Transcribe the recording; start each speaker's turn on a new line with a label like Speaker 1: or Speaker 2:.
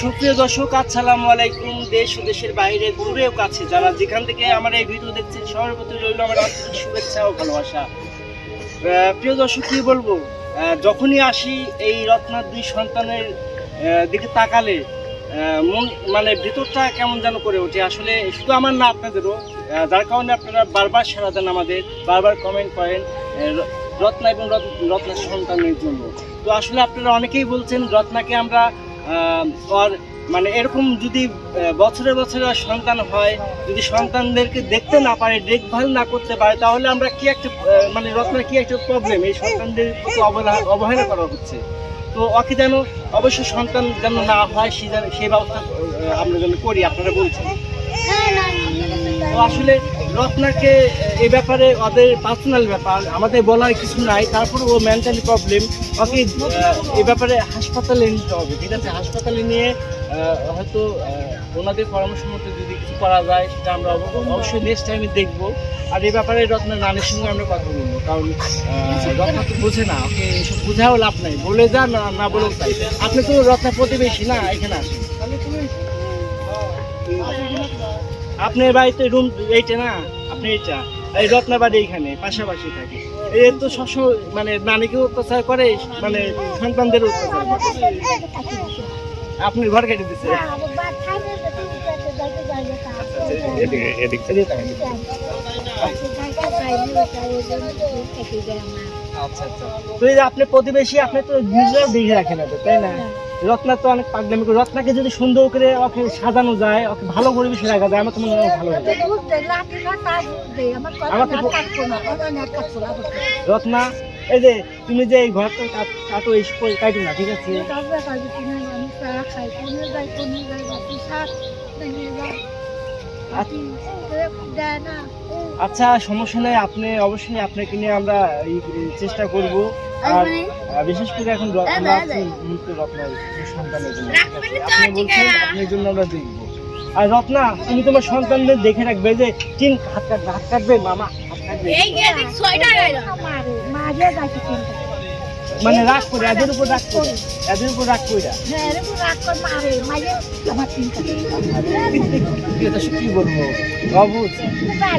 Speaker 1: সুপ্রিয় দর্শক, আসসালামু আলাইকুম। দেশ ও দেশের বাইরে দূরেও কাছে যারা যেখান থেকে আমার এই ভিডিও দেখছেন, সবার প্রতি রইল আমার আন্তরিক শুভেচ্ছা ও ভালোবাসা। প্রিয় দর্শক, কি বলব? যখনই আসি এই রত্নার দুই সন্তানের দিকে তাকালে মন মানে ভিতরটা কেমন যেন করে ওঠে। আসলে শুধু আমার না, আপনাদেরও। যার কারণে আপনারা বারবার সারা দেন আমাদের, বারবার কমেন্ট করেন রত্না এবং রত- রত্নার সন্তানের জন্য। তো আসলে আপনারা অনেকেই বলছেন, রত্নাকে আমরা ওর মানে এরকম যদি বছরে বছরে সন্তান হয়, যদি সন্তানদেরকে দেখতে না পারে, দেখভাল না করতে পারে, তাহলে আমরা কি একটা মানে রত্নার কি একটা প্রবলেম এই সন্তানদের অবহেলা- করা হচ্ছে। তো ওকে যেন অবশ্যই সন্তান যেন না হয়, সে যেন সেই ব্যবস্থা আমরা যেন করি, আপনারা বলছেন। তো আসলে রত্নাকে এ ব্যাপারে ওদের পার্সোনাল ব্যাপার, আমাদের বলার কিছু নাই তারপর ও মেন্টালি প্রবলেম ওকে এ ব্যাপারে হাসপাতালে নিতে হবে, ঠিক আছে? হাসপাতালে নিয়ে হয়তো ওনাদের পরামর্শ মতো যদি কিছু করা যায়, সেটা আমরা অবশ্যই নেক্সট টাইমে দেখব। আর এই ব্যাপারে রত্নার নানির সঙ্গে আমরা কথা বলব, কারণ রত্না তো বোঝে না, ওকে এসব বোঝাও লাভ নাই, বলে যা না বলে আপনি তো রত্না প্রতিবেশী না, এখানে আসেন। আপনার বাড়িতে রুম এইটা না? আপনি এইটা। এই রত্না বাড়ি এইখানে পাশাপাশি থাকে। এই তো সবসময় মানে নানিকে অত্যাচার করে মানে সন্তানদের অত্যাচার করে। আপনি ঘর কেটে দিচ্ছে আচ্ছা তো এই যে আপনি প্রতিবেশী আপনি তো নিজেও দেখে রাখেন তাই না? রত্না তো অনেক পাগলামি করে রত্নাকে যদি সুন্দর করে ওকে সাজানো যায় ওকে ভালো পরিবেশে রাখা যায় আমার তো মনে হয় ভালো হবে। রত্না এই যে তুমি যে এই ঘরটা কাট- কাটো এই কাটো না ঠিক আছে? আচ্ছা। সমস্যা নেই আপনি অবশ্যই আপনাকে নিয়ে আমরা চেষ্টা করব। আর বিশেষ করে এখন র- আমরা আছি মুহূর্তে সন্তানের জন্য। আপনি বলছেন আপনার জন্য আমরা দেখব। আর রত্না তুমি তোমার সন্তানদের দেখে রাখবে যে টিন হাত কাটবে হাত কাটবে। মামা মানে রাগ করে এদের উপর রাগ করে এদের উপর রাগ করে কি বলব? অবুঝ।